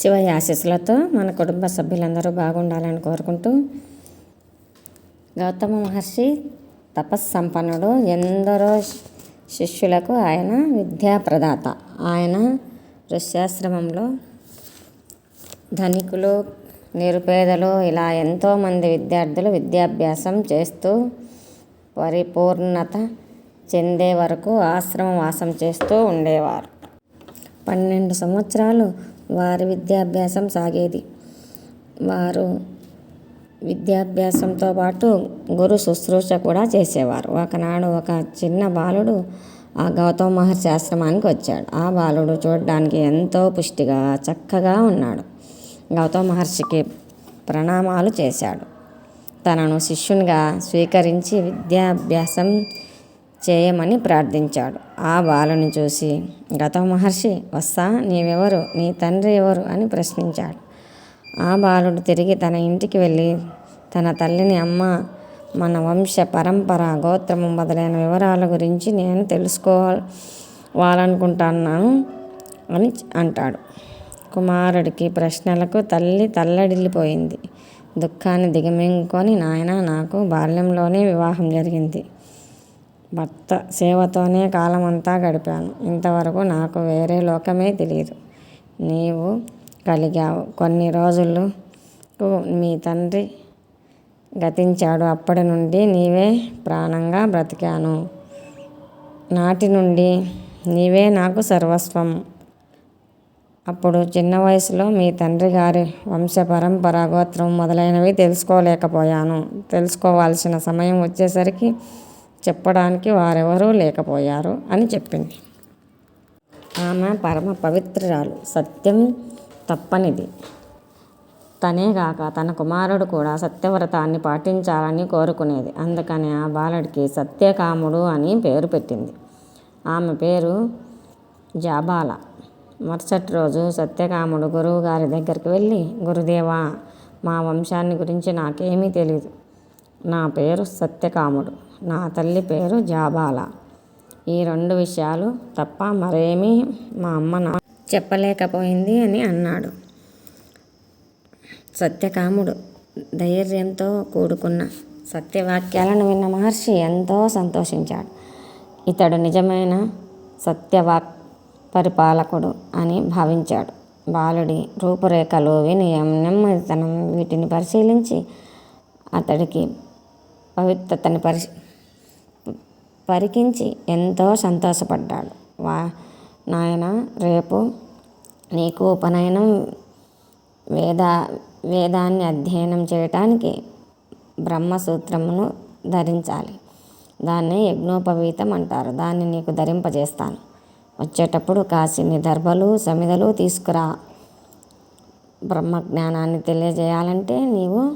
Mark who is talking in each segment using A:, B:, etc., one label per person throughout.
A: శివయ్య ఆశీస్సులతో మన కుటుంబ సభ్యులందరూ బాగుండాలని కోరుకుంటూ గౌతమ మహర్షి తపస్సంపన్నుడు ఎందరో శిష్యులకు ఆయన విద్యా ప్రదాత ఆయన ఋష్యాశ్రమంలో ధనికులు నిరుపేదలు ఇలా ఎంతోమంది విద్యార్థులు విద్యాభ్యాసం చేస్తూ పరిపూర్ణత చెందే వరకు ఆశ్రమం వాసం చేస్తూ ఉండేవారు. పన్నెండు సంవత్సరాలు వారి విద్యాభ్యాసం సాగేది. వారు విద్యాభ్యాసంతో పాటు గురు శుశ్రూష కూడా చేసేవారు. ఒకనాడు ఒక చిన్న బాలుడు ఆ గౌతమ మహర్షి ఆశ్రమానికి వచ్చాడు. ఆ బాలుడు చూడడానికి ఎంతో పుష్టిగా చక్కగా ఉన్నాడు. గౌతమ మహర్షికి ప్రణామాలు చేశాడు. తనను శిష్యునిగా స్వీకరించి విద్యాభ్యాసం చేయమని ప్రార్థించాడు. ఆ బాలుని చూసి గత మహర్షి వస్తా నీవెవరు? నీ తండ్రి ఎవరు? అని ప్రశ్నించాడు. ఆ బాలుడు తిరిగి తన ఇంటికి వెళ్ళి తన తల్లిని అమ్మ మన వంశ పరంపర గోత్రము మొదలైన వివరాల గురించి నేను తెలుసుకోవాలనుకుంటున్నాను అని అంటాడు. కుమారుడికి ప్రశ్నలకు తల్లి తల్లడిల్లిపోయింది. దుఃఖాన్ని దిగమింగుకొని నాయన నాకు బాల్యంలోనే వివాహం జరిగింది. భర్త సేవతోనే కాలమంతా గడిపాను. ఇంతవరకు నాకు వేరే లోకమే తెలియదు నీవు కలిగావు. కొన్ని రోజులకు మీ తండ్రి గతించాడు. అప్పటి నుండి నీవే ప్రాణంగా బ్రతికాను. నాటి నుండి నీవే నాకు సర్వస్వం. అప్పుడు చిన్న వయసులో మీ తండ్రి గారి వంశ పరంపర గోత్రం మొదలైనవి తెలుసుకోలేకపోయాను. తెలుసుకోవాల్సిన సమయం వచ్చేసరికి చెప్పడానికి వారెవరూ లేకపోయారు అని చెప్పింది. ఆమె పరమ పవిత్రురాలు సత్యం తప్పనిది. తనే కాక తన కుమారుడు కూడా సత్యవ్రతాన్ని పాటించాలని కోరుకునేది. అందుకని ఆ బాలుడికి సత్యకాముడు అని పేరు పెట్టింది. ఆమె పేరు జాబాల. మరుసటి రోజు సత్యకాముడు గురువు గారి దగ్గరికి వెళ్ళి గురుదేవా మా వంశాన్ని గురించి నాకేమీ తెలియదు నా పేరు సత్యకాముడు. నా తల్లి పేరు జాబాల. ఈ రెండు విషయాలు తప్ప మరేమీ మా అమ్మ నా చెప్పలేకపోయింది అని అన్నాడు. సత్యకాముడు ధైర్యంతో కూడుకున్న సత్యవాక్యాలను విన్న మహర్షి ఎంతో సంతోషించాడు. ఇతడు నిజమైన సత్యవాక్ పరిపాలకుడు అని భావించాడు. బాలుడి రూపురేఖలు వినయం నెమ్మదితనం వీటిని పరిశీలించి అతడికి పవిత్రతని పరి పరికించి ఎంతో సంతోషపడ్డాడు. వా నాయన రేపు నీకు ఉపనయనం వేద వేదాన్ని అధ్యయనం చేయటానికి బ్రహ్మసూత్రమును ధరించాలి. దాన్ని యజ్ఞోపవీతం అంటారు. దాన్ని నీకు ధరింపజేస్తాను. వచ్చేటప్పుడు కాసిని దర్భలు సమిదలు తీసుకురా. బ్రహ్మజ్ఞానాన్ని తెలియజేయాలంటే నీవు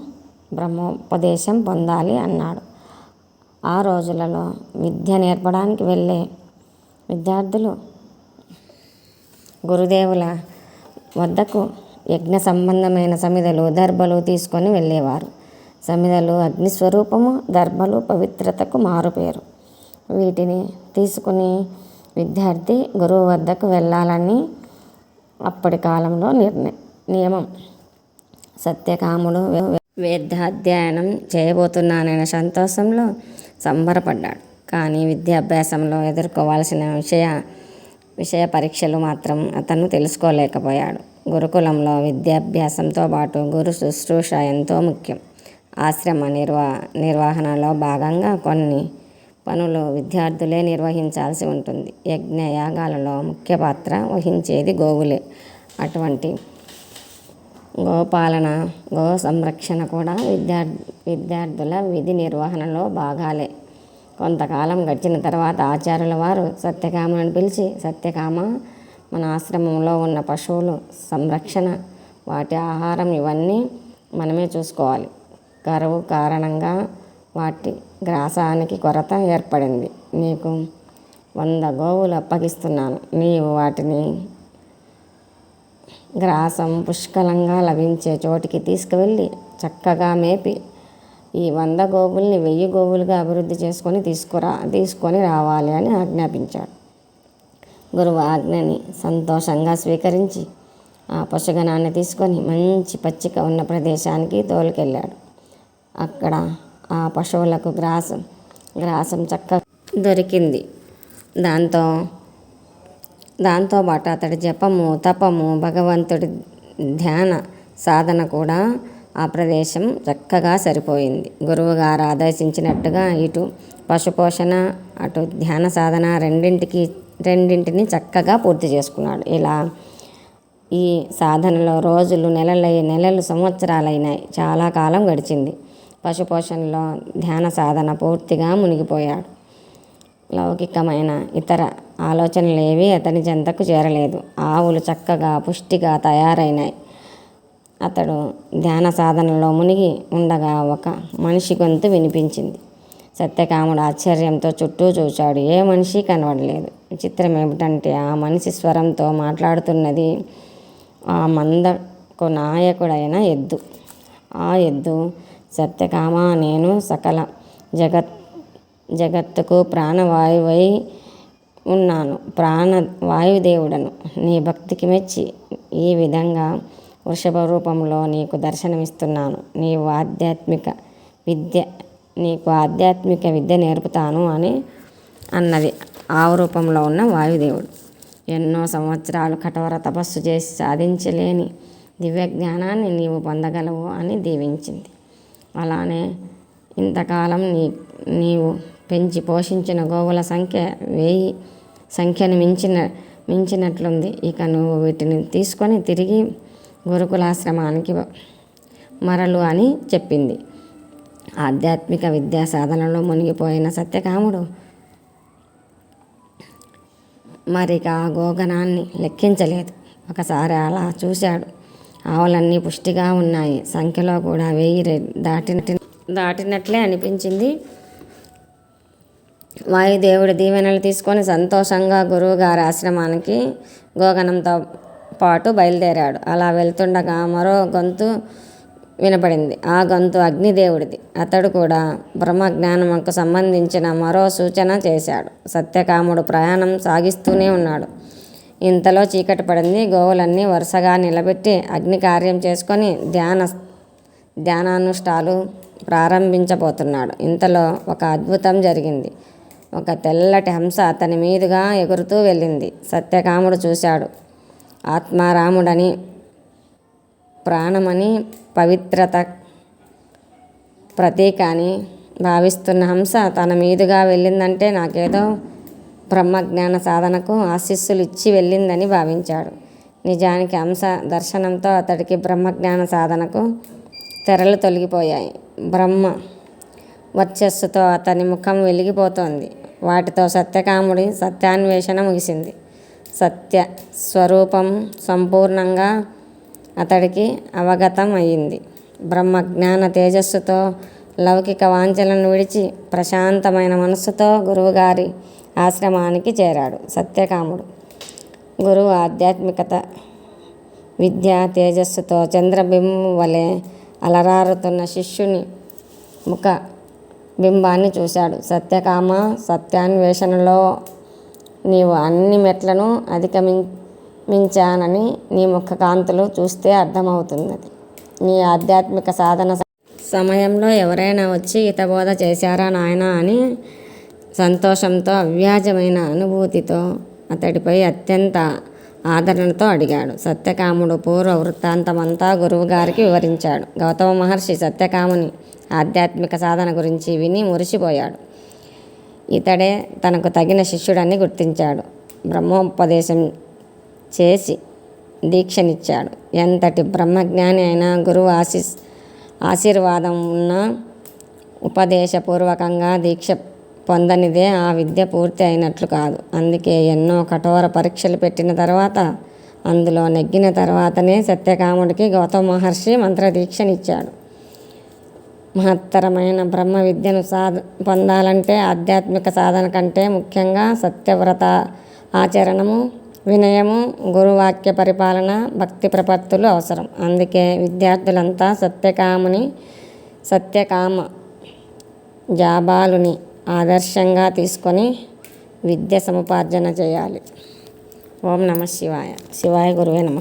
A: బ్రహ్మోపదేశం పొందాలి అన్నాడు. ఆ రోజులలో విద్య నేర్పడానికి వెళ్ళే విద్యార్థులు గురుదేవుల వద్దకు యజ్ఞ సంబంధమైన సమిదలు దర్భలు తీసుకొని వెళ్ళేవారు. సమిదలు అగ్నిస్వరూపము దర్భలు పవిత్రతకు మారుపేరు వీటిని తీసుకుని విద్యార్థి గురువు వద్దకు వెళ్ళాలని అప్పటి కాలంలో నిర్ణయం నియమం. సత్యకాముడు వేదాధ్యయనం చేయబోతున్నాననే సంతోషంలో సంబరపడ్డాడు. కానీ విద్యాభ్యాసంలో ఎదుర్కోవాల్సిన విషయ విషయ పరీక్షలు మాత్రం అతను తెలుసుకోలేకపోయాడు. గురుకులంలో విద్యాభ్యాసంతో పాటు గురు శుశ్రూష ఎంతో ముఖ్యం. ఆశ్రమ నిర్వా నిర్వహణలో భాగంగా కొన్ని పనులు విద్యార్థులే నిర్వహించాల్సి ఉంటుంది. యజ్ఞ యాగాలలో ముఖ్య పాత్ర వహించేది గోవులే. అటువంటి గోపాలన గో సంరక్షణ కూడా విద్యార్థి విద్యార్థుల విధి నిర్వహణలో భాగాలే. కొంతకాలం గడిచిన తర్వాత ఆచార్యుల వారు సత్యకామను పిలిచి సత్యకామ మన ఆశ్రమంలో ఉన్న పశువులు సంరక్షణ వాటి ఆహారం ఇవన్నీ మనమే చూసుకోవాలి. కరువు కారణంగా వాటి గ్రాసానికి కొరత ఏర్పడింది. నీకు వంద గోవులు అప్పగిస్తున్నాను. నీవు వాటిని గ్రాసం పుష్కలంగా లభించే చోటికి తీసుకువెళ్ళి చక్కగా మేపి ఈ వంద గోవుల్ని వెయ్యి గోవులుగా అభివృద్ధి చేసుకొని తీసుకురా తీసుకొని రావాలి అని ఆజ్ఞాపించాడు. గురువు ఆజ్ఞని సంతోషంగా స్వీకరించి ఆ పశుగణాన్ని తీసుకొని మంచి పచ్చిక ఉన్న ప్రదేశానికి తోలుకెళ్ళాడు. అక్కడ ఆ పశువులకు గ్రాసం గ్రాసం చక్క దొరికింది. దాంతో దాంతోపాటు అతడి జపము తపము భగవంతుడి ధ్యాన సాధన కూడా ఆ ప్రదేశం చక్కగా సరిపోయింది. గురువుగారు ఆదేశించినట్టుగా ఇటు పశుపోషణ అటు ధ్యాన సాధన రెండింటికి రెండింటిని చక్కగా పూర్తి చేసుకున్నాడు. ఇలా ఈ సాధనలో రోజులు నెలలు నెలలు సంవత్సరాలైనాయి చాలా కాలం గడిచింది. పశుపోషణలో ధ్యాన సాధన పూర్తిగా మునిగిపోయాడు. లౌకికమైన ఇతర ఆలోచనలేవి అతని చెంతకు చేరలేదు. ఆవులు చక్కగా పుష్టిగా తయారైనాయి. అతడు ధ్యాన సాధనలో మునిగి ఉండగా ఒక మనిషి గొంతు వినిపించింది. సత్యకాముడు ఆశ్చర్యంతో చుట్టూ చూశాడు. ఏ మనిషి కనబడలేదు. విచిత్రం ఏమిటంటే ఆ మనిషి స్వరంతో మాట్లాడుతున్నది ఆ మందకు నాయకుడైన ఎద్దు. ఆ ఎద్దు సత్యకామ నేను సకల జగత్ జగత్తుకు ప్రాణవాయువై ఉన్నాను. ప్రాణ వాయుదేవుడను. నీ భక్తికి మెచ్చి ఈ విధంగా వృషభ రూపంలో నీకు దర్శనమిస్తున్నాను. నీవు ఆధ్యాత్మిక విద్య నీకు ఆధ్యాత్మిక విద్య నేర్పుతాను అని అన్నది. ఆవు రూపంలో ఉన్న వాయుదేవుడు. ఎన్నో సంవత్సరాలు కఠోర తపస్సు చేసి సాధించలేని దివ్య జ్ఞానాన్ని నీవు పొందగలవు అని దీవించింది. అలానే ఇంతకాలం నీ నీవు పెంచి పోషించిన గోవుల సంఖ్య వెయ్యి సంఖ్యను మించిన మించినట్లుంది. ఇక నువ్వు వీటిని తీసుకొని తిరిగి గురుకులాశ్రమానికి మరలు అని చెప్పింది. ఆధ్యాత్మిక విద్యా సాధనలో మునిగిపోయిన సత్యకాముడు. మరిక ఆ గోగణాన్ని లెక్కించలేదు. ఒకసారి అలా చూశాడు. ఆవులన్నీ పుష్టిగా ఉన్నాయి. సంఖ్యలో కూడా వెయ్యి దాటిన దాటినట్లే అనిపించింది. వాయుదేవుడి దీవెనలు తీసుకొని సంతోషంగా గురువుగారి ఆశ్రమానికి గోగణంతో పాటు బయలుదేరాడు. అలా వెళ్తుండగా మరో గొంతు వినపడింది. ఆ గొంతు అగ్నిదేవుడిది. అతడు కూడా బ్రహ్మజ్ఞానముకు సంబంధించిన మరో సూచన చేశాడు. సత్యకాముడు ప్రయాణం సాగిస్తూనే ఉన్నాడు. ఇంతలో చీకటి పడింది. గోవులన్నీ వరుసగా నిలబెట్టి అగ్ని కార్యం చేసుకొని ధ్యాన ధ్యానానుష్ఠాలు ప్రారంభించబోతున్నాడు. ఇంతలో ఒక అద్భుతం జరిగింది. ఒక తెల్లటి హంస అతని మీదుగా ఎగురుతూ వెళ్ళింది. సత్యకాముడు చూశాడు. ఆత్మారాముడని ప్రాణమని పవిత్రత ప్రతీక అని భావిస్తున్న హంస తన మీదుగా వెళ్ళిందంటే నాకేదో బ్రహ్మజ్ఞాన సాధనకు ఆశీస్సులు ఇచ్చి వెళ్ళిందని భావించాడు. నిజానికి హంస దర్శనంతో అతడికి బ్రహ్మజ్ఞాన సాధనకు తెరలు తొలగిపోయాయి. బ్రహ్మ వర్చస్సుతో అతని ముఖం వెలిగిపోతోంది. వాటితో సత్యకాముడి సత్యాన్వేషణ ముగిసింది. సత్య స్వరూపం సంపూర్ణంగా అతడికి అవగతం అయింది బ్రహ్మజ్ఞాన తేజస్సుతో లౌకిక వాంఛలను విడిచి ప్రశాంతమైన మనస్సుతో గురువుగారి ఆశ్రమానికి చేరాడు సత్యకాముడు. గురువు ఆధ్యాత్మికత విద్య తేజస్సుతో చంద్రబింబు వలె అలరారుతున్న శిష్యుని ముఖ బింబాన్ని చూశాడు. సత్యకామ సత్యాన్వేషణలో నీవు అన్ని మెట్లను అధిగమించానని నీ ముఖ కాంతులు చూస్తే అర్థమవుతున్నది. నీ ఆధ్యాత్మిక సాధన సమయంలో ఎవరైనా వచ్చి హితబోధ చేశారా నాయన అని సంతోషంతో అవ్యాజమైన అనుభూతితో అతడిపై అత్యంత ఆదరణతో అడిగాడు. సత్యకాముడు పూర్వ వృత్తాంతమంతా గురువుగారికి వివరించాడు. గౌతమ మహర్షి సత్యకాముని ఆధ్యాత్మిక సాధన గురించి విని మురిసిపోయాడు. ఇతడే తనకు తగిన శిష్యుడని గుర్తించాడు. బ్రహ్మోపదేశం చేసి దీక్షనిచ్చాడు. ఎంతటి బ్రహ్మజ్ఞాని అయినా గురువు ఆశీస్ ఆశీర్వాదం ఉన్న ఉపదేశపూర్వకంగా దీక్ష పొందనిదే ఆ విద్య పూర్తి అయినట్లు కాదు. అందుకే ఎన్నో కఠోర పరీక్షలు పెట్టిన తర్వాత అందులో నెగ్గిన తర్వాతనే సత్యకాముడికి గౌతమ మహర్షి మంత్రదీక్షనిచ్చాడు. మహత్తరమైన బ్రహ్మ విద్యను సాధ పొందాలంటే ఆధ్యాత్మిక సాధన కంటే ముఖ్యంగా సత్యవ్రత ఆచరణము వినయము గురువాక్య పరిపాలన భక్తి ప్రపత్తులు అవసరం. అందుకే విద్యార్థులంతా సత్యకాముని సత్యకామ జాబాలుని ఆదర్శంగా తీసుకొని విద్య సముపార్జన చేయాలి. ఓం నమ శివాయ. శివాయ గురువే నమ.